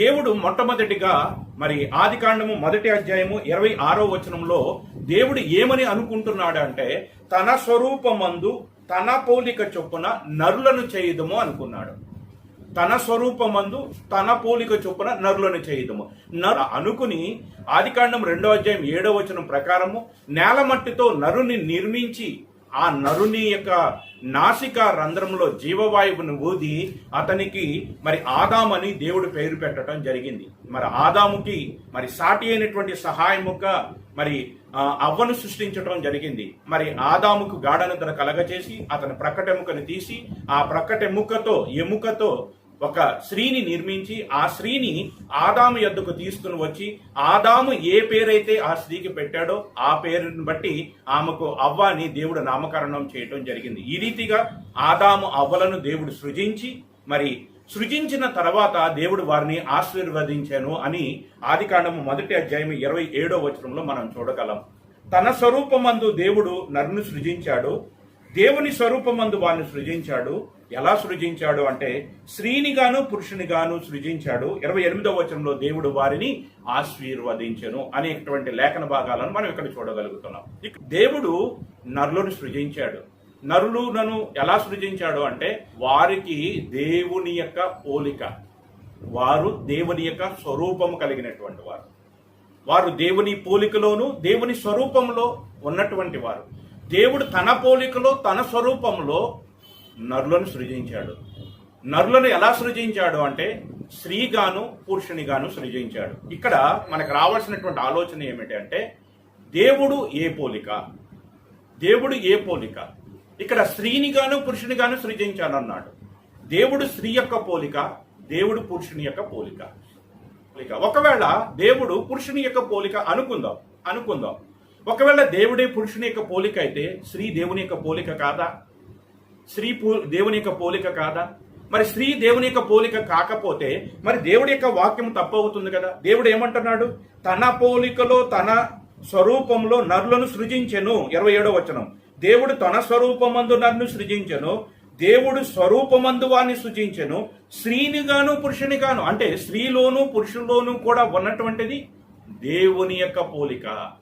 దేవుడు మొట్టమొదటిగా మరి ఆది కాండము మొదటి అధ్యాయము ఇరవై ఆరో వచనంలో దేవుడు ఏమని అనుకుంటున్నాడు అంటే తన స్వరూపమందు తన పోలిక చొప్పున నరులను చేయుదము అనుకున్నాడు. తన స్వరూపమందు తన పోలిక చొప్పున నరులను చేయుదము. నరు అనుకుని ఆదికాండం రెండో అధ్యాయం ఏడో వచనం ప్రకారము నేల మట్టితో నరుని నిర్మించి ఆ నరుని యొక్క నాసిక రంధ్రంలో జీవవాయువును ఊది అతనికి మరి ఆదామని దేవుడు పేరు పెట్టడం జరిగింది. మరి ఆదాముకి మరి సాటి అయినటువంటి సహాయముక మరి అవ్వను సృష్టించడం జరిగింది. మరి ఆదాముకు గాఢనిద్ర కలగచేసి అతని ప్రక్కటెముకను తీసి ఆ ప్రక్కటెముకతో ఎముకతో ఒక స్త్రీని నిర్మించి ఆ స్త్రీని ఆదాము ఎద్దుకు తీసుకుని వచ్చి ఆదాము ఏ పేరైతే ఆ స్త్రీకి పెట్టాడో ఆ పేరుని బట్టి ఆమెకు అవ్వని దేవుడు నామకరణం చేయటం జరిగింది. ఈ రీతిగా ఆదాము అవ్వలను దేవుడు సృజించి మరి సృజించిన తర్వాత దేవుడు వారిని ఆశీర్వదించాను అని ఆదికాండము మొదటి అధ్యాయం ఇరవై ఏడో వచనంలో మనం చూడగలం. తన స్వరూపమందు దేవుడు నరును సృజించాడు. దేవుని స్వరూపమందు వారిని సృజించాడు. ఎలా సృజించాడు అంటే స్త్రీనిగాను పురుషునిగాను సృజించాడు. ఇరవై ఎనిమిదో వచనంలో దేవుడు వారిని ఆశీర్వదించను అనేటువంటి లేఖన భాగాలను మనం ఇక్కడ చూడగలుగుతున్నాం. దేవుడు నరులను సృజించాడు. నరులను ఎలా సృజించాడు అంటే వారికి దేవుని యొక్క పోలిక వారు దేవుని యొక్క స్వరూపము కలిగినటువంటి వారు. వారు దేవుని పోలికలోను దేవుని స్వరూపంలో ఉన్నటువంటి వారు. దేవుడు తన పోలికలో తన స్వరూపంలో నరులను సృజించాడు. నరులను ఎలా సృజించాడు అంటే స్త్రీగాను పురుషునిగాను సృజించాడు. ఇక్కడ మనకు రావాల్సినటువంటి ఆలోచన ఏమిటి అంటే దేవుడు ఏ పోలిక? దేవుడు ఏ పోలిక? ఇక్కడ స్త్రీనిగాను పురుషునిగాను సృజించాలన్నాడు. దేవుడు స్త్రీ యొక్క పోలిక దేవుడు పురుషుని యొక్క పోలిక. పోలిక. ఒకవేళ దేవుడు పురుషుని యొక్క పోలిక అనుకుందాం అనుకుందాం. ఒకవేళ దేవుడే పురుషుని యొక్క పోలిక అయితే స్త్రీ దేవుని యొక్క పోలిక కాదా? స్త్రీ దేవుని యొక్క పోలిక కాదా? మరి స్త్రీ దేవుని యొక్క పోలిక కాకపోతే మరి దేవుడి యొక్క వాక్యం తప్పవుతుంది కదా? దేవుడు ఏమంటున్నాడు? తన పోలికలో తన స్వరూపంలో నరులను సృజించెను. ఇరవై ఏడో వచనం. దేవుడు తన స్వరూపమందు నన్ను సృజించెను. దేవుడు స్వరూపమందు వారిని సృజించెను. స్త్రీనిగాను పురుషునిగాను. అంటే స్త్రీలోను పురుషుల్లోనూ కూడా ఉన్నటువంటిది దేవుని యొక్క పోలిక.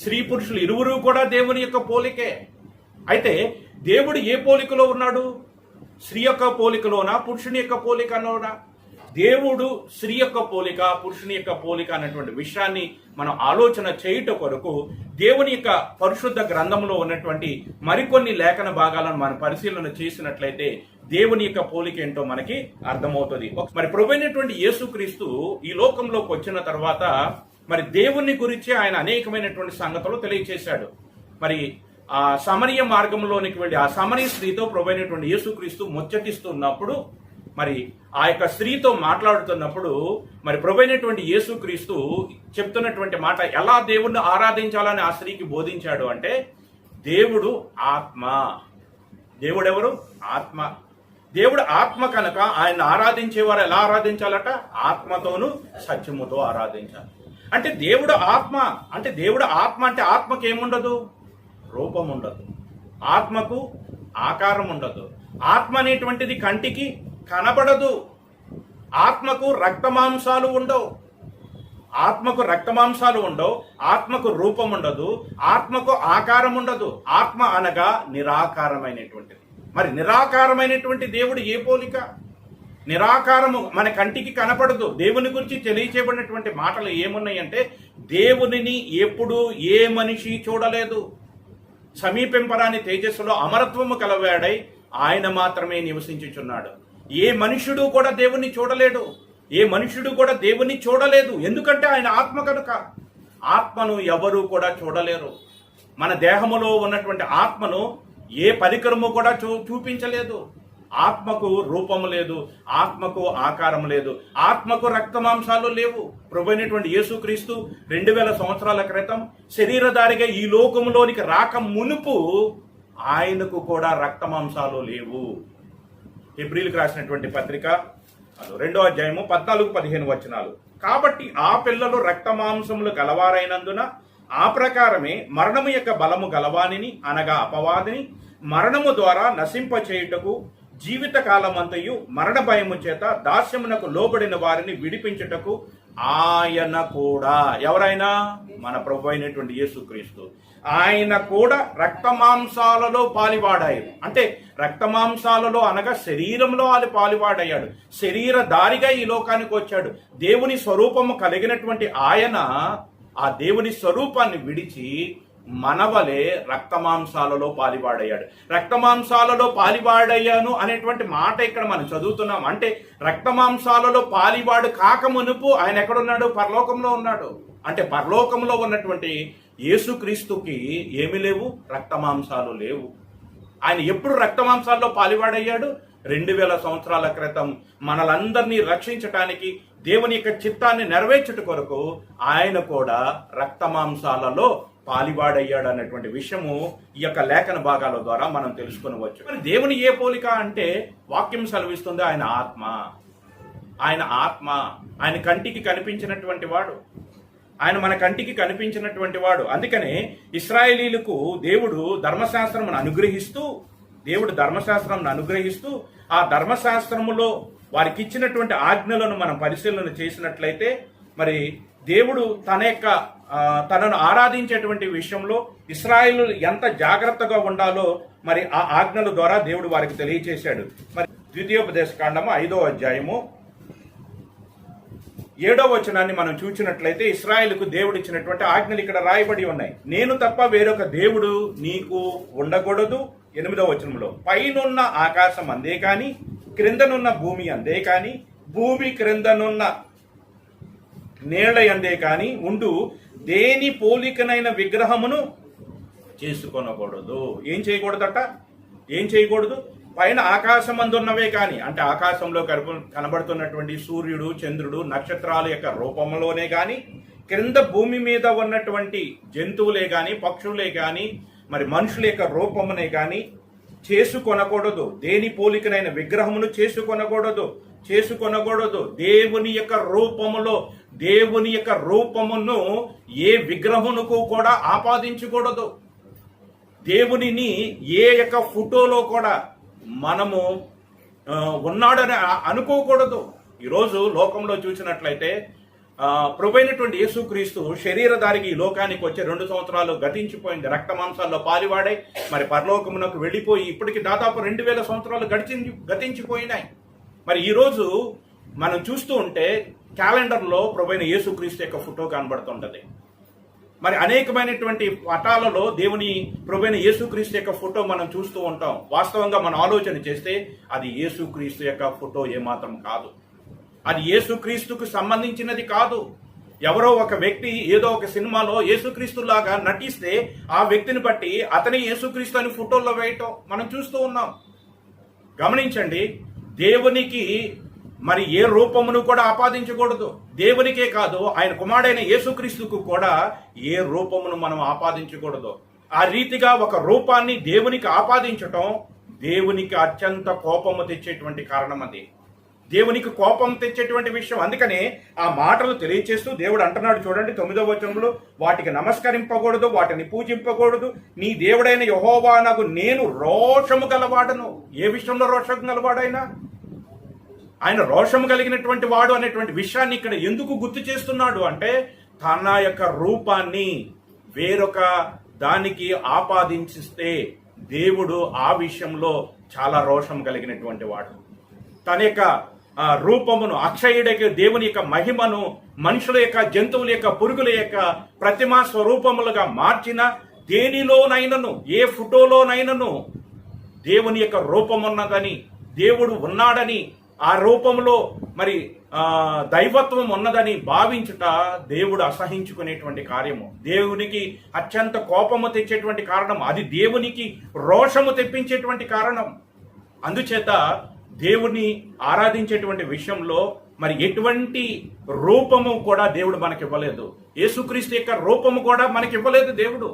స్త్రీ పురుషులు ఇరువురు కూడా దేవుని యొక్క పోలికే. అయితే దేవుడు ఏ పోలికలో ఉన్నాడు? స్త్రీ యొక్క పోలికలోనా? పురుషుని యొక్క పోలికలోనా దేవుడు స్త్రీ యొక్క పోలిక పురుషుని యొక్క పోలిక అనేటువంటి విషయాన్ని మనం ఆలోచన చేయుట కొరకు దేవుని యొక్క పరిశుద్ధ గ్రంథంలో ఉన్నటువంటి మరికొన్ని లేఖన భాగాలను మనం పరిశీలన చేసినట్లయితే దేవుని యొక్క పోలిక ఏంటో మనకి అర్థమవుతుంది. మరి మరి అయినటువంటి యేసుక్రీస్తు ఈ లోకంలోకి వచ్చిన తర్వాత మరి దేవుని గురించి ఆయన అనేకమైనటువంటి సంగతులు తెలియచేశాడు. మరి ఆ సమరీయ మార్గంలోనికి వెళ్ళి ఆ సమరీయ స్త్రీతో ప్రభైనటువంటి యేసుక్రీస్తు ముచ్చటిస్తున్నప్పుడు మరి ఆ యొక్క స్త్రీతో మాట్లాడుతున్నప్పుడు మరి ప్రభైనటువంటి యేసుక్రీస్తు చెప్తున్నటువంటి మాట ఎలా దేవుణ్ణి ఆరాధించాలని ఆ స్త్రీకి బోధించాడు అంటే దేవుడు ఆత్మ. దేవుడెవరు? ఆత్మ. దేవుడు ఆత్మ కనుక ఆయన ఆరాధించేవారు ఎలా ఆరాధించాలట? ఆత్మతోనూ సత్యముతో ఆరాధించాలి. అంటే దేవుడు ఆత్మ అంటే దేవుడు ఆత్మ అంటే ఆత్మకి ఏముండదు? రూపం ఉండదు. ఆత్మకు ఆకారం ఉండదు. ఆత్మ అనేటువంటిది కంటికి కనబడదు. ఆత్మకు రక్తమాంసాలు ఉండవు. ఆత్మకు రక్తమాంసాలు ఉండవు. ఆత్మకు రూపం ఉండదు. ఆత్మకు ఆకారం ఉండదు. ఆత్మ అనగా నిరాకారమైనటువంటిది. మరి నిరాకారమైనటువంటి దేవుడు ఏ పోలిక? నిరాకారము మన కంటికి కనపడదు. దేవుని గురించి తెలియచేయబడినటువంటి మాటలు ఏమున్నాయంటే దేవునిని ఎప్పుడు ఏ మనిషి చూడలేదు. సమీపింపరాని తేజస్సులో అమరత్వము కలవాడై ఆయన మాత్రమే నివసించుచున్నాడు. ఏ మనుషుడు కూడా దేవుణ్ణి చూడలేడు. ఏ మనుషుడు కూడా దేవుణ్ణి చూడలేదు. ఎందుకంటే ఆయన ఆత్మ కనుక. ఆత్మను ఎవరు కూడా చూడలేరు. మన దేహములో ఉన్నటువంటి ఆత్మను ఏ పరికరము కూడా చూ చూపించలేదు. ఆత్మకు రూపము లేదు ఆత్మకు ఆకారం లేదు. ఆత్మకు రక్తమాంసాలు లేవు. ప్రభునటువంటి యేసుక్రీస్తు రెండు వేల సంవత్సరాల క్రితం శరీరధారిగా ఈ లోకంలోనికి రాక మునుపు ఆయనకు కూడా రక్తమాంసాలు లేవు. ఏప్రిల్కి రాసినటువంటి పత్రిక అది రెండో అధ్యాయము పద్నాలుగు పదిహేను వచనాలు. కాబట్టి ఆ పిల్లలు రక్తమాంసములు గలవారైనందున ఆ ప్రకారమే మరణము యొక్క బలము గలవానిని అనగా అపవాదిని మరణము ద్వారా నశింపచేయుటకు జీవిత కాలమంతయు మరణ భయము చేత దాస్యమునకు లోబడిన వారిని విడిపించుటకు ఆయన కూడా. ఎవరైనా? మన ప్రభు అయినటువంటి యేసుక్రీస్తు. ఆయన కూడా రక్తమాంసాలలో పాలివాడాయి. అంటే రక్తమాంసాలలో అనగా శరీరంలో అది పాలివాడయ్యాడు. శరీర దారిగా ఈ లోకానికి వచ్చాడు. దేవుని స్వరూపము కలిగినటువంటి ఆయన ఆ దేవుని స్వరూపాన్ని విడిచి మనవలే రక్తమాంసాలలో పాలిపాడయ్యాడు రక్తమాంసాలలో పాలిపాడయ్యాను అనేటువంటి మాట ఇక్కడ మనం చదువుతున్నాం. అంటే రక్తమాంసాలలో పాలివాడు కాక మునుపు ఆయన ఎక్కడున్నాడు? పరలోకంలో ఉన్నాడు. అంటే పరలోకంలో ఉన్నటువంటి యేసుక్రీస్తుకి ఏమి లేవు? రక్తమాంసాలు లేవు. ఆయన ఎప్పుడు రక్తమాంసాల్లో పాలివాడయ్యాడు? రెండు వేల సంవత్సరాల క్రితం మనలందరినీ రక్షించటానికి దేవుని యొక్క చిత్తాన్ని నెరవేర్చుట కొరకు ఆయన కూడా రక్తమాంసాలలో పాలివాడయ్యాడు అన్నటువంటి విషయము ఈ యొక్క లేఖన భాగాల ద్వారా మనం తెలుసుకునవచ్చు. మరి దేవుని ఏ పోలిక అంటే వాక్యం సెలవిస్తుంది ఆయన ఆత్మ. ఆయన ఆత్మ. ఆయన కంటికి కనిపించినటువంటి వాడు. ఆయన మన కంటికి కనిపించినటువంటి వాడు. అందుకనే ఇస్రాయేలీలకు దేవుడు ధర్మశాస్త్రమును అనుగ్రహిస్తూ దేవుడు ధర్మశాస్త్రంను అనుగ్రహిస్తూ ఆ ధర్మశాస్త్రములో వారికి ఇచ్చినటువంటి ఆజ్ఞలను మనం పరిశీలన చేసినట్లయితే మరి దేవుడు తన యొక్క తనను ఆరాధించేటువంటి విషయంలో ఇస్రాయిల్ ఎంత జాగ్రత్తగా ఉండాలో మరి ఆ ఆజ్ఞల ద్వారా దేవుడు వారికి తెలియచేశాడు. మరి ద్వితీయోపదేశ కాండము ఐదో అధ్యాయము ఏడో వచనాన్ని మనం చూసినట్లయితే ఇస్రాయిల్కు దేవుడు ఇచ్చినటువంటి ఆజ్ఞలు ఇక్కడ రాయబడి ఉన్నాయి. నేను తప్ప వేరొక దేవుడు నీకు ఉండకూడదు. ఎనిమిదో వచనంలో పైనున్న ఆకాశం అందే కానీ క్రిందనున్న భూమి అందే కానీ భూమి క్రిందనున్న నీళ్ళ అందే కానీ ఉండు దేని పోలికనైన విగ్రహమును చేసుకొనకూడదు. ఏం చేయకూడదట? ఏం చేయకూడదు? పైన ఆకాశం అందున్నవే కానీ అంటే ఆకాశంలో కనప- కనబడుతున్నటువంటి సూర్యుడు చంద్రుడు నక్షత్రాల యొక్క రూపంలోనే కానీ క్రింద భూమి మీద ఉన్నటువంటి జంతువులే కానీ పక్షులే కానీ మరి మనుషుల యొక్క రూపమునే కానీ చేసుకొనకూడదు. దేని పోలికనైన విగ్రహమును చేసుకొనకూడదు. చేసుకొనకూడదు. దేవుని యొక్క రూపములో దేవుని యొక్క రూపమును ఏ విగ్రహమునకు కూడా ఆపాదించకూడదు. దేవునిని ఏ యొక్క ఫోటోలో కూడా మనము ఉన్నాడని అనుకోకూడదు. ఈరోజు లోకంలో చూసినట్లయితే ఆ, యేసుక్రీస్తు శరీరధారికి ఈ లోకానికి వచ్చే రెండు సంవత్సరాలు గతించిపోయింది. రక్త మాంసాల్లో పాలివాడై మరి పరలోకమునకు వెళ్ళిపోయి ఇప్పటికి దాదాపు రెండు వేల సంవత్సరాలు గడిచి గతించిపోయినాయి. మరి ఈరోజు మనం చూస్తూ ఉంటే క్యాలెండర్లో ప్రభువైన యేసుక్రీస్తు యొక్క ఫోటో కనబడుతుంటది. మరి అనేకమైనటువంటి పటాలలో దేవుని ప్రభువైన యేసుక్రీస్తు యొక్క ఫోటో మనం చూస్తూ ఉంటాం. వాస్తవంగా మనం ఆలోచన చేస్తే అది యేసుక్రీస్తు యొక్క ఫోటో ఏమాత్రం కాదు. అది యేసుక్రీస్తుకు సంబంధించినది కాదు. ఎవరో ఒక వ్యక్తి ఏదో ఒక సినిమాలో యేసుక్రీస్తులాగా నటిస్తే ఆ వ్యక్తిని బట్టి అతని యేసుక్రీస్తు అని ఫోటోల్లో వేయటం మనం చూస్తూ ఉన్నాం. గమనించండి దేవునికి మరి ఏ రూపమును కూడా ఆపాదించకూడదు. దేవునికే కాదు ఆయన కుమారుడైన యేసుక్రీస్తుకు కూడా ఏ రూపమును మనం ఆపాదించకూడదు. ఆ రీతిగా ఒక రూపాన్ని దేవునికి ఆపాదించటం దేవునికి అత్యంత కోపము తెచ్చేటువంటి కారణం అది. దేవునికి కోపం తెచ్చేటువంటి విషయం. అందుకనే ఆ మాటలు తెలియచేస్తూ దేవుడు అంటున్నాడు చూడండి తొమ్మిదో వచనంలో వాటికి నమస్కరింపకూడదు వాటిని పూజింపకూడదు. నీ దేవుడైన యహోవా నాకు నేను రోషము గలవాడను. ఏ విషయంలో రోషం గలవాడైనా? ఆయన రోషము కలిగినటువంటి వాడు అనేటువంటి విషయాన్ని ఇక్కడ ఎందుకు గుర్తు చేస్తున్నాడు అంటే తన యొక్క రూపాన్ని వేరొక దానికి ఆపాదించిస్తే దేవుడు ఆ విషయంలో చాలా రోషం కలిగినటువంటి వాడు. తన యొక్క రూపమును అక్షయుడికి దేవుని యొక్క మహిమను మనుషుల యొక్క జంతువుల యొక్క పురుగుల యొక్క ప్రతిమా స్వరూపములుగా మార్చిన దేనిలోనైనను ఏ ఫోటోలోనైనను దేవుని యొక్క రూపమున్నదని దేవుడు ఉన్నాడని ఆ రూపంలో మరి దైవత్వం ఉన్నదని భావించుట దేవుడు అసహించుకునేటువంటి కార్యము. దేవునికి అత్యంత కోపము తెచ్చేటువంటి కారణం అది దేవునికి రోషము తెప్పించేటువంటి కారణం. అందుచేత దేవుని ఆరాధించేటువంటి విషయంలో మరి ఎటువంటి రూపము కూడా దేవుడు మనకి ఇవ్వలేదు యేసుక్రీస్తు యొక్క రూపము కూడా మనకి ఇవ్వలేదు దేవుడు.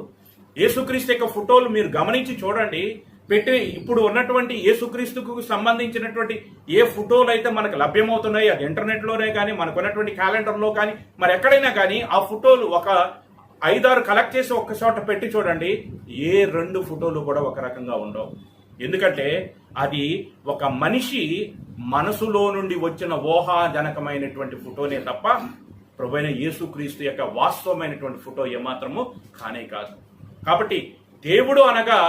యేసుక్రీస్తు యొక్క ఫోటోలు మీరు గమనించి చూడండి. పెట్టి ఇప్పుడు ఉన్నటువంటి యేసుక్రీస్తుకు సంబంధించినటువంటి ఏ ఫోటోలు అయితే మనకు లభ్యమవుతున్నాయి అది ఇంటర్నెట్లోనే కానీ మనకు ఉన్నటువంటి క్యాలెండర్లో కానీ మరి ఎక్కడైనా కానీ ఆ ఫోటోలు ఒక ఐదారు కలెక్ట్ చేసి ఒక్క చోట పెట్టి చూడండి ఏ రెండు ఫోటోలు కూడా ఒక రకంగా ఉండవు. ఎందుకంటే అది ఒక మనిషి మనసులో నుండి వచ్చిన ఊహాజనకమైనటువంటి ఫోటోనే తప్ప ప్రభువైన యేసుక్రీస్తు యొక్క వాస్తవమైనటువంటి ఫోటో ఏమాత్రము కానే కాదు. కాబట్టి దేవుడు అనగా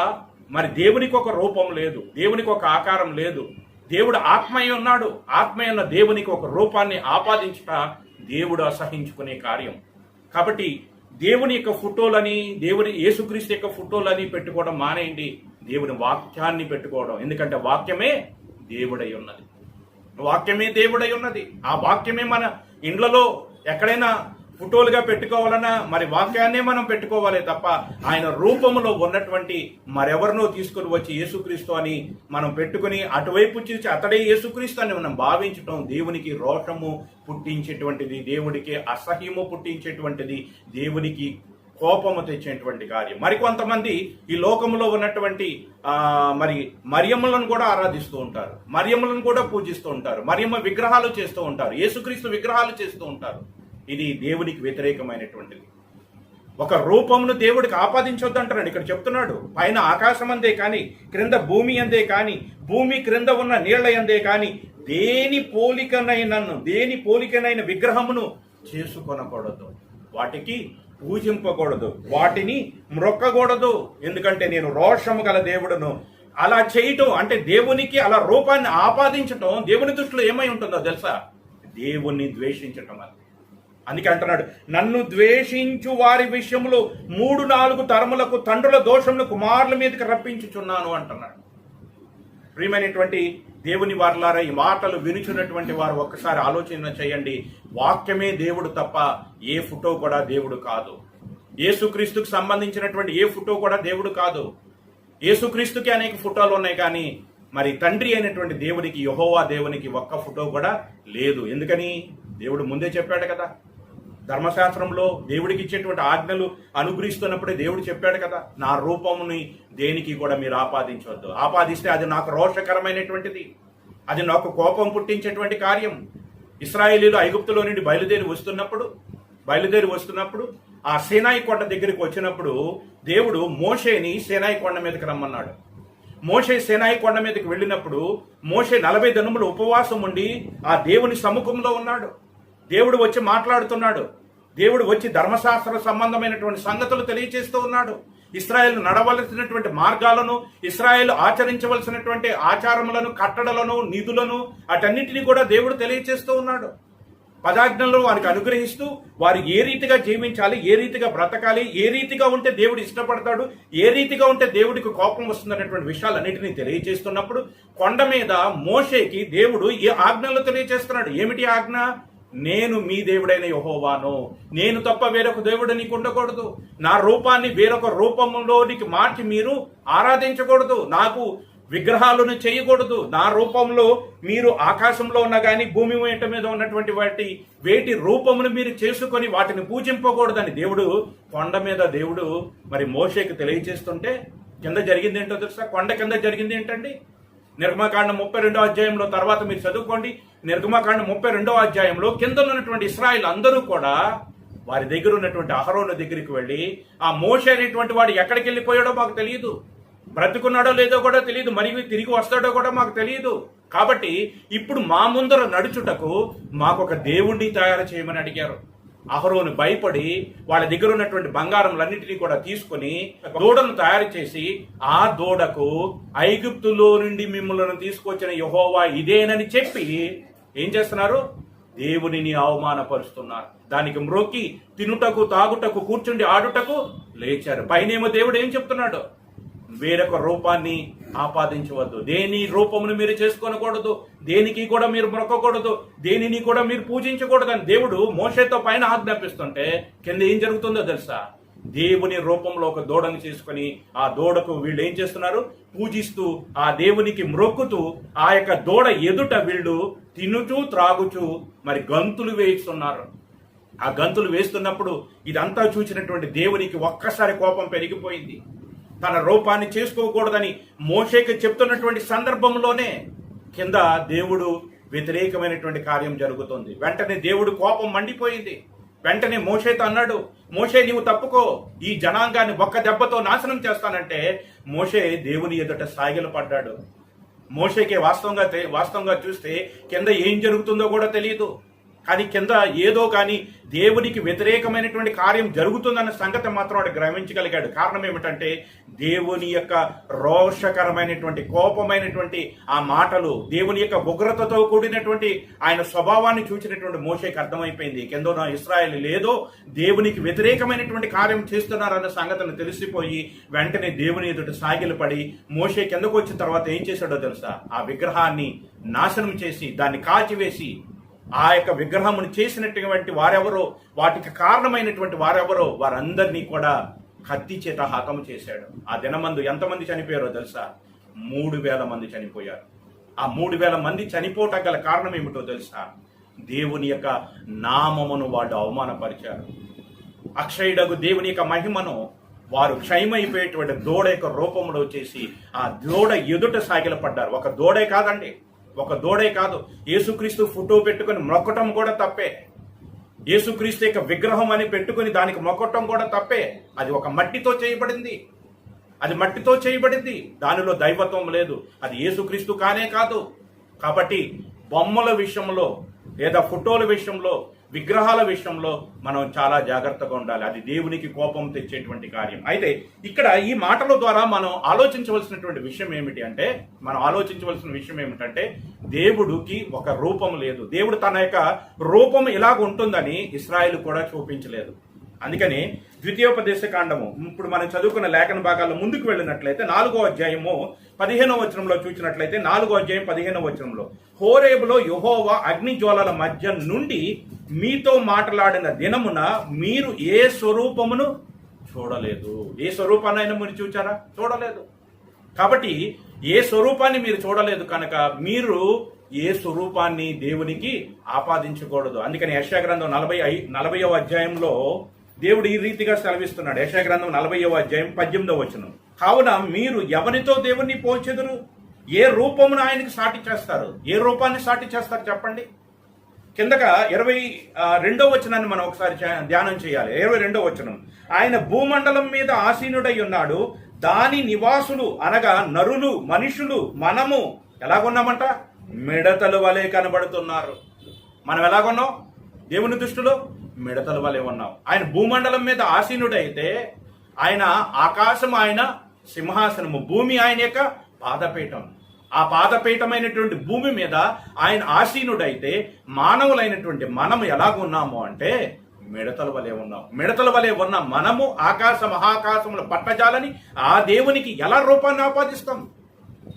మరి దేవునికి ఒక రూపం లేదు దేవునికి ఒక ఆకారం లేదు. దేవుడు ఆత్మయ్య ఉన్నాడు. ఆత్మయ్య ఉన్న దేవునికి ఒక రూపాన్ని ఆపాదించుట దేవుడు అసహించుకునే కార్యం. కాబట్టి దేవుని యొక్క ఫోటోలని దేవుని యేసుక్రీస్తు యొక్క ఫోటోలని పెట్టుకోవడం మానేయండి. దేవుని వాక్యాన్ని పెట్టుకోవడం. ఎందుకంటే వాక్యమే దేవుడై ఉన్నది. వాక్యమే దేవుడై ఉన్నది. ఆ వాక్యమే మన ఇండ్లలో ఎక్కడైనా ఫోటోలుగా పెట్టుకోవాలన్నా మరి వాక్యాన్నే మనం పెట్టుకోవాలి తప్ప ఆయన రూపంలో ఉన్నటువంటి మరెవరినో తీసుకుని వచ్చి యేసుక్రీస్తు అని మనం పెట్టుకుని అటువైపు చూసి అతడే యేసుక్రీస్తు అని మనం భావించటం దేవునికి రోషము పుట్టించేటువంటిది దేవుడికి అసహ్యము పుట్టించేటువంటిది దేవునికి కోపము తెచ్చేటువంటి కార్యం. మరికొంతమంది ఈ లోకంలో ఉన్నటువంటి మరి మరియమ్మలను కూడా ఆరాధిస్తూ ఉంటారు. మరియమ్మలను కూడా పూజిస్తూ ఉంటారు. మరియమ్మ విగ్రహాలు చేస్తూ ఉంటారు. యేసుక్రీస్తు విగ్రహాలు చేస్తూ ఉంటారు. ఇది దేవునికి వ్యతిరేకమైనటువంటిది. ఒక రూపమును దేవుడికి ఆపాదించొద్దంటున్నాడు. ఇక్కడ చెప్తున్నాడు పైన ఆకాశం అందే కానీ క్రింద భూమి అందే కానీ భూమి క్రింద ఉన్న నీళ్ళ అందే కానీ దేని పోలికనైనను దేని పోలికనైన విగ్రహమును చేసుకొనకూడదు. వాటికి పూజింపకూడదు. వాటిని మ్రొక్కకూడదు. ఎందుకంటే నేను రోషము గల దేవుడును. అలా చేయటం అంటే దేవునికి అలా రూపాన్ని ఆపాదించటం దేవుని దృష్టిలో ఏమై ఉంటుందో తెలుసా? దేవుణ్ణి ద్వేషించటం అది. అందుకే అంటున్నాడు నన్ను ద్వేషించు వారి విషయంలో మూడు నాలుగు తరములకు తండ్రుల దోషములు కుమారుల మీదకి రప్పించుచున్నాను అంటున్నాడు. ప్రియమైనటువంటి దేవుని వారులారా ఈ మాటలు వినుచున్నటువంటి వారు ఒక్కసారి ఆలోచన చేయండి. వాక్యమే దేవుడు తప్ప ఏ ఫోటో కూడా దేవుడు కాదు. ఏసుక్రీస్తుకు సంబంధించినటువంటి ఏ ఫోటో కూడా దేవుడు కాదు. ఏసుక్రీస్తుకి అనేక ఫోటోలు ఉన్నాయి కానీ మరి తండ్రి అయినటువంటి దేవునికి యహోవా దేవునికి ఒక్క ఫోటో కూడా లేదు. ఎందుకని? దేవుడు ముందే చెప్పాడు కదా ధర్మశాస్త్రంలో దేవుడికి ఇచ్చేటువంటి ఆజ్ఞలు అనుగ్రహిస్తున్నప్పుడే దేవుడు చెప్పాడు కదా నా రూపముని దేనికి కూడా మీరు ఆపాదించవద్దు. ఆపాదిస్తే అది నాకు రోషకరమైనటువంటిది. అది నాకు కోపం పుట్టించేటువంటి కార్యం. ఇస్రాయేలీలు ఐగుప్తులో నుండి బయలుదేరి వస్తున్నప్పుడు బయలుదేరి వస్తున్నప్పుడు ఆ సేనాయి కొండ దగ్గరికి వచ్చినప్పుడు దేవుడు మోషేని సేనాయి కొండ మీదకి రమ్మన్నాడు. మోషే సేనాయి కొండ మీదకి వెళ్ళినప్పుడు మోషే నలభై దినములు ఉపవాసం ఉండి ఆ దేవుని సముఖంలో ఉన్నాడు. దేవుడు వచ్చి మాట్లాడుతున్నాడు. దేవుడు వచ్చి ధర్మశాస్త్ర సంబంధమైనటువంటి సంగతులు తెలియజేస్తూ ఉన్నాడు. ఇస్రాయల్ నడవలసినటువంటి మార్గాలను ఇస్రాయల్ ఆచరించవలసినటువంటి ఆచారములను కట్టడలను నిధులను అటన్నిటిని కూడా దేవుడు తెలియజేస్తూ ఉన్నాడు. పదాజ్ఞలను వారికి అనుగ్రహిస్తూ వారు ఏ రీతిగా జీవించాలి ఏ రీతిగా బ్రతకాలి ఏ రీతిగా ఉంటే దేవుడు ఇష్టపడతాడు ఏ రీతిగా ఉంటే దేవుడికి కోపం వస్తుందనేటువంటి విషయాలన్నింటినీ తెలియజేస్తున్నప్పుడు కొండ మీద మోషేకి దేవుడు ఈ ఆజ్ఞలు తెలియజేస్తున్నాడు ఏమిటి ఆజ్ఞ? నేను మీ దేవుడైన యహోవాను. నేను తప్ప వేరొక దేవుడు నీకు ఉండకూడదు. నా రూపాన్ని వేరొక రూపంలోనికి మార్చి మీరు ఆరాధించకూడదు. నాకు విగ్రహాలను చేయకూడదు. నా రూపంలో మీరు ఆకాశంలో ఉన్న కానీ భూమి వేట మీద ఉన్నటువంటి వాటి వేటి రూపమును మీరు చేసుకొని వాటిని పూజింపకూడదని దేవుడు కొండ మీద దేవుడు మరి మోషేకి తెలియజేస్తుంటే కింద జరిగింది ఏంటో తెలుసా? కొండ కింద జరిగింది ఏంటండి? నిర్గమకాండం ముప్పై రెండో అధ్యాయంలో తర్వాత మీరు చదువుకోండి. నిర్గమకాండ ముప్పై రెండో అధ్యాయంలో కింద ఉన్నటువంటి ఇస్రాయిల్ అందరూ కూడా వారి దగ్గర ఉన్నటువంటి అహరోను దగ్గరికి వెళ్ళి ఆ మోష అనేటువంటి వాడు ఎక్కడికి వెళ్ళిపోయాడో మాకు తెలియదు. బ్రతుకున్నాడో లేదో కూడా తెలియదు. మరియు తిరిగి వస్తాడో కూడా మాకు తెలియదు. కాబట్టి ఇప్పుడు మా ముందర నడుచుటకు మాకు ఒక దేవుణ్ణి తయారు చేయమని అడిగారు. అహరోను భయపడి వాళ్ళ దగ్గర ఉన్నటువంటి బంగారంలన్నింటినీ కూడా తీసుకొని దూడను తయారు చేసి ఆ దూడకు ఐగుప్తులో నుండి మిమ్మల్ని తీసుకొచ్చిన యహోవా ఇదేనని చెప్పి ఏం చేస్తున్నారు? దేవునిని అవమానపరుస్తున్నారు. దానికి మ్రోకి తినుటకు తాగుటకు కూర్చుండి ఆడుటకు లేచారు. పైనేమో దేవుడు ఏం చెప్తున్నాడు? వేరొక రూపాన్ని ఆపాదించవద్దు. దేని రూపమును మీరు చేసుకోనకూడదు దేనికి కూడా మీరు మొక్కకూడదు దేనిని కూడా మీరు పూజించకూడదు అని దేవుడు మోషేతో పైన ఆజ్ఞాపిస్తుంటే కింద ఏం జరుగుతుందో తెలుసా? దేవుని రూపంలో ఒక దూడను చేసుకుని ఆ దూడకు వీళ్ళు ఏం చేస్తున్నారు? పూజిస్తూ ఆ దేవునికి మ్రొక్కుతూ ఆ యొక్క దూడ ఎదుట వీళ్ళు తినుచూ త్రాగుచూ మరి గంతులు వేయిస్తున్నారు. ఆ గంతులు వేస్తున్నప్పుడు ఇదంతా చూసినటువంటి దేవునికి ఒక్కసారి కోపం పెరిగిపోయింది. తన రూపాన్ని చేసుకోకూడదని మోషేకి చెప్తున్నటువంటి సందర్భంలోనే కింద దేవుడు వ్యతిరేకమైనటువంటి కార్యం జరుగుతుంది. వెంటనే దేవుడు కోపం మండిపోయింది. వెంటనే మోషేతో అన్నాడు మోషే నీవు తప్పుకో. ఈ జనాంగాన్ని ఒక్క దెబ్బతో నాశనం చేస్తానంటే మోషే దేవుని ఎదుట సాగిలు పడ్డాడు. మోషేకి వాస్తవంగా వాస్తవంగా చూస్తే కింద ఏం జరుగుతుందో కూడా తెలియదు కానీ కింద ఏదో కానీ దేవునికి వ్యతిరేకమైనటువంటి కార్యం జరుగుతుందన్న సంగతి మాత్రం వాడు గ్రహించగలిగాడు. కారణం ఏమిటంటే దేవుని యొక్క రోషకరమైనటువంటి కోపమైనటువంటి ఆ మాటలు దేవుని యొక్క ఉగ్రతతో కూడినటువంటి ఆయన స్వభావాన్ని చూసినటువంటి మోషేకి అర్థమైపోయింది. కిందో నా ఇస్రాయల్ లేదో దేవునికి వ్యతిరేకమైనటువంటి కార్యం చేస్తున్నారన్న సంగతిని తెలిసిపోయి వెంటనే దేవుని ఎదుట సాగిలపడి మోషే కిందకు వచ్చిన తర్వాత ఏం చేశాడో తెలుసా? ఆ విగ్రహాన్ని నాశనం చేసి దాన్ని కాచివేసి ఆ యొక్క విగ్రహమును చేసినటువంటి వారెవరో వాటికి కారణమైనటువంటి వారెవరో వారందరినీ కూడా కత్తి చేత హతము చేశాడు. ఆ దినమందు ఎంతమంది చనిపోయారో తెలుసా? మూడు వేల మంది చనిపోయారు. ఆ మూడు వేల మంది చనిపోవటం గల కారణం ఏమిటో తెలుసా? దేవుని యొక్క నామమును వాళ్ళు అవమానపరిచారు. అక్షయుడకు దేవుని యొక్క మహిమను వారు క్షయమైపోయేటువంటి దూడ యొక్క రూపంలో చేసి ఆ దూడ ఎదుట సాగిలపడ్డారు. ఒక దూడే కాదండి ఒక దూడే కాదు. యేసుక్రీస్తు ఫోటో పెట్టుకుని మొక్కటం కూడా తప్పే. యేసుక్రీస్తు యొక్క విగ్రహం అని పెట్టుకుని దానికి మొక్కటం కూడా తప్పే. అది ఒక మట్టితో చేయబడింది. అది మట్టితో చేయబడింది. దానిలో దైవత్వం లేదు. అది యేసుక్రీస్తు కానే కాదు. కాబట్టి బొమ్మల విషయంలో లేదా ఫోటోల విషయంలో విగ్రహాల విషయంలో మనం చాలా జాగ్రత్తగా ఉండాలి. అది దేవునికి కోపం తెచ్చేటువంటి కార్యం. అయితే ఇక్కడ ఈ మాటల ద్వారా మనం ఆలోచించవలసినటువంటి విషయం ఏమిటి అంటే మనం ఆలోచించవలసిన విషయం ఏమిటంటే దేవుడికి ఒక రూపం లేదు. దేవుడు తన యొక్క రూపం ఇలాగ ఉంటుందని ఇస్రాయిల్ కూడా చూపించలేదు. అందుకని ద్వితీయోపదేశ కాండము ఇప్పుడు మనం చదువుకున్న లేఖన భాగాల్లో ముందుకు వెళ్ళినట్లయితే నాలుగో అధ్యాయము పదిహేనో వచనంలో చూసినట్లయితే నాలుగో అధ్యాయం పదిహేనో వచనంలో హోరేబులో యహోవా అగ్ని జ్వాలల మధ్య నుండి మీతో మాట్లాడిన దినమున మీరు ఏ స్వరూపమును చూడలేదు. ఏ స్వరూపాన్ని మీరు చూచారా? చూడలేదు. కాబట్టి ఏ స్వరూపాన్ని మీరు చూడలేదు కనుక మీరు ఏ స్వరూపాన్ని దేవునికి ఆపాదించకూడదు. అందుకని యశాగ్రంథం నలభై ఐ నలభైవ అధ్యాయంలో దేవుడు ఈ రీతిగా సెలవిస్తున్నాడు. యశాగ్రంథం నలభైవ అధ్యాయం పద్దెనిమిదవ వచనం. కావున మీరు ఎవరితో దేవుణ్ణి పోల్చెదరు? ఏ రూపమును ఆయనకి సాటి చేస్తారు? ఏ రూపాన్ని సాటి చేస్తారు చెప్పండి? కిందక ఇరవై రెండో వచనాన్ని మనం ఒకసారి ధ్యానం చేయాలి. ఇరవై రెండో వచనం. ఆయన భూమండలం మీద ఆసీనుడై ఉన్నాడు. దాని నివాసులు అనగా నరులు మనుషులు మనము ఎలాగున్నామంట? మిడతలు వలె కనబడుతున్నారు. మనం ఎలాగున్నాం? దేవుని దృష్టిలో మిడతల వలె ఉన్నాం. ఆయన భూమండలం మీద ఆసీనుడైతే ఆయన ఆకాశం ఆయన సింహాసనము భూమి ఆయన యొక్క పాదపీఠం. ఆ పాదపీఠమైనటువంటి భూమి మీద ఆయన ఆసీనుడైతే మానవులైనటువంటి మనం ఎలాగున్నాము అంటే మిడతల వలె ఉన్నాం. మిడతల వలె ఉన్న మనము ఆకాశ మహాకాశముల పట్టజాలని ఆ దేవునికి ఎలా రూపాన్ని ఆపాదిస్తాం?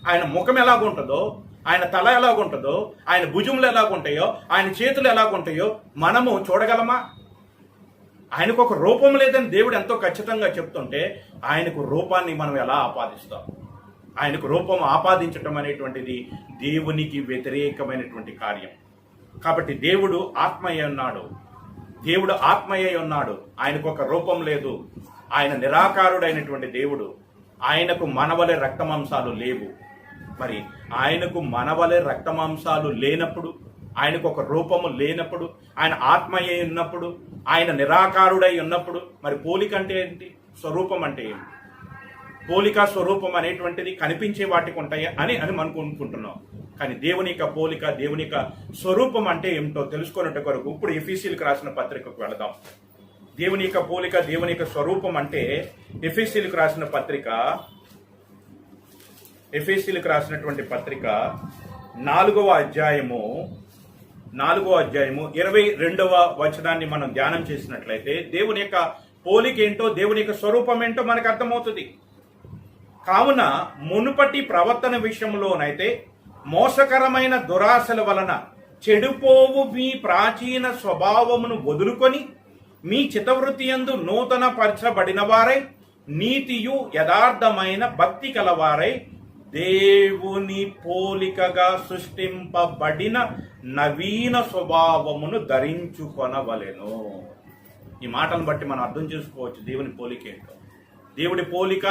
ఆయన ముఖం ఎలాగుంటుందో ఆయన తల ఎలాగుంటుందో ఆయన భుజములు ఎలాగుంటాయో ఆయన చేతులు ఎలాగుంటాయో మనము చూడగలమా? ఆయనకు ఒక రూపం లేదని దేవుడు ఎంతో ఖచ్చితంగా చెప్తుంటే ఆయనకు రూపాన్ని మనం ఎలా ఆపాదిస్తాం? ఆయనకు రూపం ఆపాదించటం అనేటువంటిది దేవునికి వ్యతిరేకమైనటువంటి కార్యం. కాబట్టి దేవుడు ఆత్మయ్య ఉన్నాడు. దేవుడు ఆత్మయ్య ఉన్నాడు. ఆయనకు ఒక రూపం లేదు. ఆయన నిరాకారుడైనటువంటి దేవుడు. ఆయనకు మనవలే రక్తమాంసాలు లేవు. మరి ఆయనకు మనవలే రక్తమాంసాలు లేనప్పుడు ఆయనకు ఒక రూపము లేనప్పుడు ఆయన ఆత్మయ్య ఉన్నప్పుడు ఆయన నిరాకారుడై ఉన్నప్పుడు మరి పోలిక అంటే ఏంటి? స్వరూపం అంటే ఏంటి? పోలిక స్వరూపం అనేటువంటిది కనిపించే వాటికి ఉంటాయి అని అని మనం అనుకుంటున్నాం కానీ దేవుని యొక్క పోలిక దేవుని యొక్క స్వరూపం అంటే ఏమిటో తెలుసుకున్నట్టు కొరకు ఇప్పుడు ఎఫీసీలకు రాసిన పత్రికకు వెళదాం. దేవుని యొక్క పోలిక దేవుని యొక్క స్వరూపం అంటే ఎఫీసీలకు రాసిన పత్రిక ఎఫీసీలకు రాసినటువంటి పత్రిక నాలుగవ అధ్యాయము నాలుగవ అధ్యాయము ఇరవై రెండవ వచనాన్ని మనం ధ్యానం చేసినట్లయితే దేవుని యొక్క పోలిక ఏంటో దేవుని యొక్క స్వరూపం ఏంటో మనకు అర్థమవుతుంది. కావున మునుపటి ప్రవర్తన విషయంలోనైతే మోసకరమైన దురాశల వలన చెడుపోవు మీ ప్రాచీన స్వభావమును వదులుకొని మీ చిత్తవృత్తి యందు నూతన పరచబడిన వారై నీతియు యథార్థమైన భక్తి కలవారై. దేవుని పోలికగా సృష్టింపబడిన నవీన స్వభావమును ధరించుకొనవలెను. ఈ మాటను బట్టి మనం అర్థం చేసుకోవచ్చు దేవుని పోలిక ఏంటో. దేవుడి పోలిక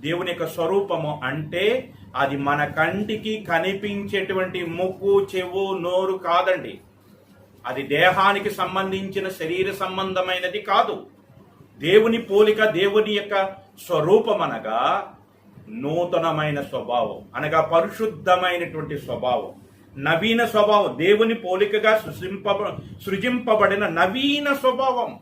దేవుని యొక్క స్వరూపము అంటే అది మన కంటికి కనిపించేటువంటి ముక్కు చెవు నోరు కాదండి. అది దేహానికి సంబంధించిన శరీర సంబంధమైనది కాదు. దేవుని పోలిక దేవుని యొక్క స్వరూపం అనగా నూతనమైన స్వభావం అనగా పరిశుద్ధమైనటువంటి స్వభావం. నవీన స్వభావం దేవుని పోలికగా సృజింప సృజింపబడిన నవీన స్వభావం.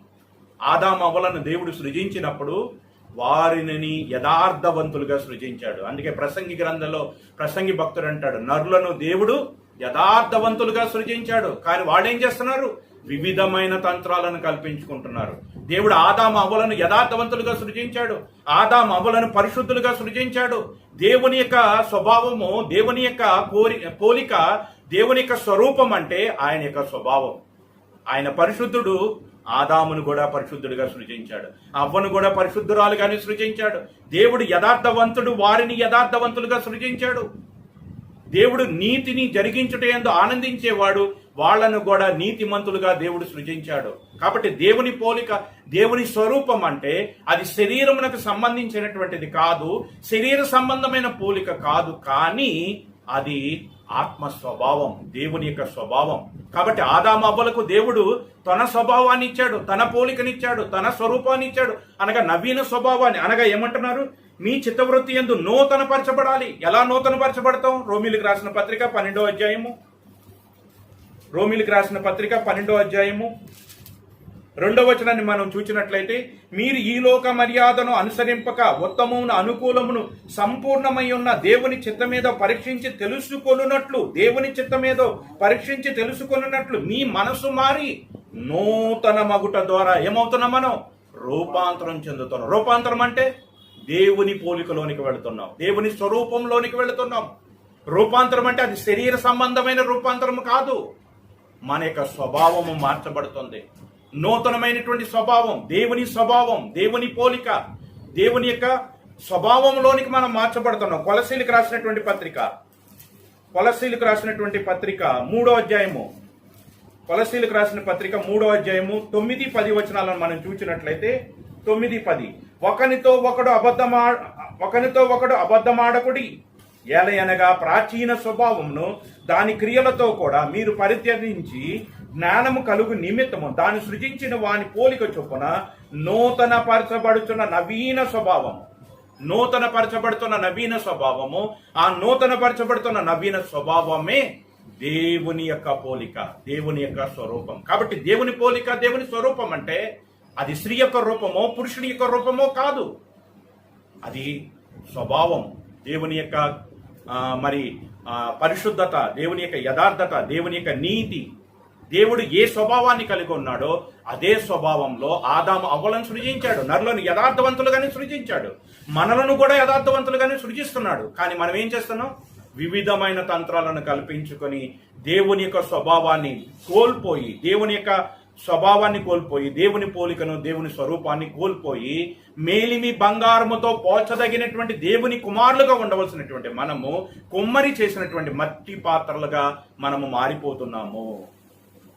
ఆదామవలను దేవుడు సృజించినప్పుడు వారిని యథార్థవంతులుగా సృజించాడు. అందుకే ప్రసంగి గ్రంథంలో ప్రసంగి భక్తుడు అంటాడు నరులను దేవుడు యథార్థవంతులుగా సృజించాడు. కానీ వాళ్ళేం చేస్తున్నారు? వివిధమైన తంత్రాలను కల్పించుకుంటున్నారు. దేవుడు ఆదాము అవ్వలను యథార్థవంతులుగా సృజించాడు. ఆదాము అవ్వలను పరిశుద్ధులుగా సృజించాడు. దేవుని యొక్క స్వభావము దేవుని యొక్క కోరి పోలిక దేవుని యొక్క స్వరూపం అంటే ఆయన యొక్క స్వభావం. ఆయన పరిశుద్ధుడు ఆదామును కూడా పరిశుద్ధుడిగా సృజించాడు. అవ్వను కూడా పరిశుద్ధురాలుగానే సృజించాడు. దేవుడు యథార్థవంతుడు వారిని యథార్థవంతులుగా సృజించాడు. దేవుడు నీతిని జరిగించుటయందు ఆనందించేవాడు వాళ్ళను కూడా నీతిమంతులుగా దేవుడు సృజించాడు. కాబట్టి దేవుని పోలిక దేవుని స్వరూపం అంటే అది శరీరమునకు సంబంధించినటువంటిది కాదు శరీర సంబంధమైన పోలిక కాదు కానీ అది ఆత్మ స్వభావం దేవుని యొక్క స్వభావం. కాబట్టి ఆదాము దేవుడు తన స్వభావాన్ని ఇచ్చాడు తన పోలికనిచ్చాడు తన స్వరూపాన్ని ఇచ్చాడు. అనగా నవీన స్వభావాన్ని. అనగా ఏమంటున్నారు? మీ చిత్తవృత్తి ఎందు నూతన పరచబడాలి ఎలా నూతన పరచబడతాం రోమిలికి రాసిన పత్రిక పన్నెండో అధ్యాయము. రోమిలికి రాసిన పత్రిక పన్నెండో అధ్యాయము. రెండవ వచనాన్ని మనం చూచినట్లయితే మీరు ఈ లోక మర్యాదను అనుసరింపక ఉత్తమమును అనుకూలమును సంపూర్ణమై ఉన్న దేవుని చిత్తమేదో పరీక్షించి తెలుసుకొనున్నట్లు దేవుని చిత్తమేదో పరీక్షించి తెలుసుకొనున్నట్లు మీ మనసు మారి నూతన మగుట ద్వారా ఏమవుతున్నాం మనం? రూపాంతరం చెందుతున్నాం. రూపాంతరం అంటే దేవుని పోలికలోనికి వెళుతున్నాం. దేవుని స్వరూపంలోనికి వెళుతున్నాం. రూపాంతరం అంటే అది శరీర సంబంధమైన రూపాంతరం కాదు. మన యొక్క స్వభావము మార్చబడుతుంది. నూతనమైనటువంటి స్వభావం దేవుని స్వభావం దేవుని పోలిక దేవుని యొక్క స్వభావంలోనికి మనం మార్చబడుతున్నాం. కొలసీలకు రాసినటువంటి పత్రిక. కొలసీలకు రాసినటువంటి పత్రిక మూడో అధ్యాయము. కొలసీలకు రాసిన పత్రిక మూడో అధ్యాయము తొమ్మిది పది వచనాలను మనం చూసినట్లయితే తొమ్మిది పది. ఒకనితో ఒకడు అబద్ధమా ఒకనితో ఒకడు అబద్ధమాడకుడి. ఏలయనగా ప్రాచీన స్వభావమును దాని క్రియలతో కూడా మీరు పరిత్యజించి జ్ఞానము కలుగు నిమిత్తము. దాన్ని సృజించిన వాని పోలిక చొప్పున నూతన పరచబడుచున్న నవీన స్వభావము. నూతన పరచబడుతున్న నవీన స్వభావము. ఆ నూతన పరచబడుతున్న నవీన స్వభావమే దేవుని యొక్క పోలిక దేవుని యొక్క స్వరూపం. కాబట్టి దేవుని పోలిక దేవుని స్వరూపం అంటే అది స్త్రీ యొక్క రూపమో పురుషుని యొక్క రూపమో కాదు. అది స్వభావం. దేవుని యొక్క మరి పరిశుద్ధత దేవుని యొక్క యథార్థత దేవుని యొక్క నీతి. దేవుడు ఏ స్వభావాన్ని కలిగి ఉన్నాడో అదే స్వభావంలో ఆదాము అవ్వలను సృజించాడు. నరులను యథార్థవంతులుగానే సృజించాడు. మనలను కూడా యథార్థవంతులుగానే సృజిస్తున్నాడు. కానీ మనం ఏం చేస్తున్నాం? వివిధమైన తంత్రాలను కల్పించుకొని దేవుని యొక్క స్వభావాన్ని కోల్పోయి దేవుని యొక్క స్వభావాన్ని కోల్పోయి దేవుని పోలికను దేవుని స్వరూపాన్ని కోల్పోయి మేలిమి బంగారముతో పోల్చదగినటువంటి దేవుని కుమారులుగా ఉండవలసినటువంటి మనము కుమ్మరి చేసినటువంటి మట్టి పాత్రలుగా మనము మారిపోతున్నాము.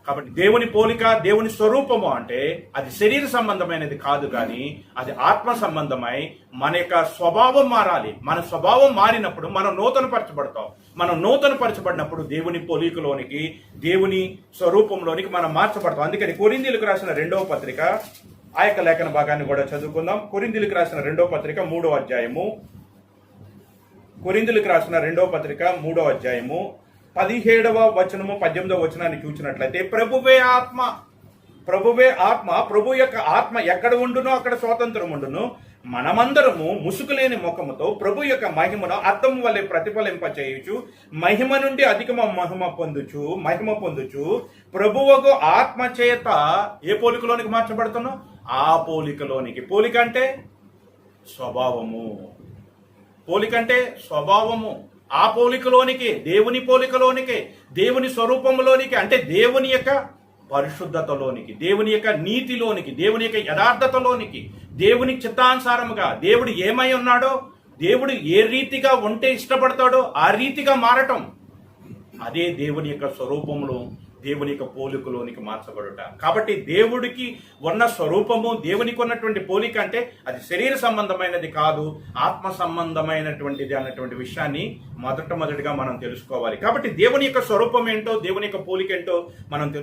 కాబట్టి దేవుని పోలిక దేవుని స్వరూపము అంటే అది శరీర సంబంధమైనది కాదు కానీ అది ఆత్మ సంబంధమై మన యొక్క స్వభావం మారాలి. మన స్వభావం మారినప్పుడు మనం నూతన పరచబడతాం మనం నూతన పరచబడినప్పుడు దేవుని పోలికలోనికి దేవుని స్వరూపంలోనికి మనం మార్చబడతాం. అందుకని కొరిందీలకు రాసిన రెండవ పత్రిక ఆ యొక్క లేఖన భాగాన్ని కూడా చదువుకుందాం. కొరిందీలకు రాసిన రెండవ పత్రిక మూడో అధ్యాయము. కొరిందులకు రాసిన రెండవ పత్రిక మూడో అధ్యాయము. పదిహేడవ వచనము పద్దెనిమిదవ వచనాన్ని చూసినట్లయితే ప్రభువే ఆత్మ ప్రభువే ఆత్మ ప్రభు యొక్క ఆత్మ ఎక్కడ ఉండునో అక్కడ స్వాతంత్రం ఉండును. మనమందరము ముసుగులేని ముఖముతో ప్రభు యొక్క మహిమను అర్థం వల్లే ప్రతిఫలింప చేయుచు మహిమ నుండి అధికమ మహిమ పొందుచు మహిమ పొందుచు ప్రభువకు ఆత్మ చేత ఏ పోలికలోనికి మార్చబడుతున్నాం? ఆ పోలికలోనికి. పోలిక అంటే స్వభావము. పోలికంటే స్వభావము. ఆ పోలికలోనికి దేవుని పోలికలోనికి దేవుని స్వరూపంలోనికి అంటే దేవుని యొక్క పరిశుద్ధతలోనికి దేవుని యొక్క నీతిలోనికి దేవుని యొక్క యథార్థతలోనికి దేవుని చిత్తానుసారముగా దేవుడు ఏమై ఉన్నాడో దేవుడు ఏ రీతిగా ఉంటే ఇష్టపడతాడో ఆ రీతిగా మారటం అదే దేవుని యొక్క స్వరూపములో దేవుని యొక్క పోలికలోనికి మార్చబడుట. కాబట్టి దేవుడికి ఉన్న స్వరూపము దేవునికి ఉన్నటువంటి పోలిక అంటే అది శరీర సంబంధమైనది కాదు ఆత్మ సంబంధమైనటువంటిది అన్నటువంటి విషయాన్ని మొదట మొదటిగా మనం తెలుసుకోవాలి. కాబట్టి దేవుని యొక్క స్వరూపం ఏంటో దేవుని యొక్క పోలిక ఏంటో మనం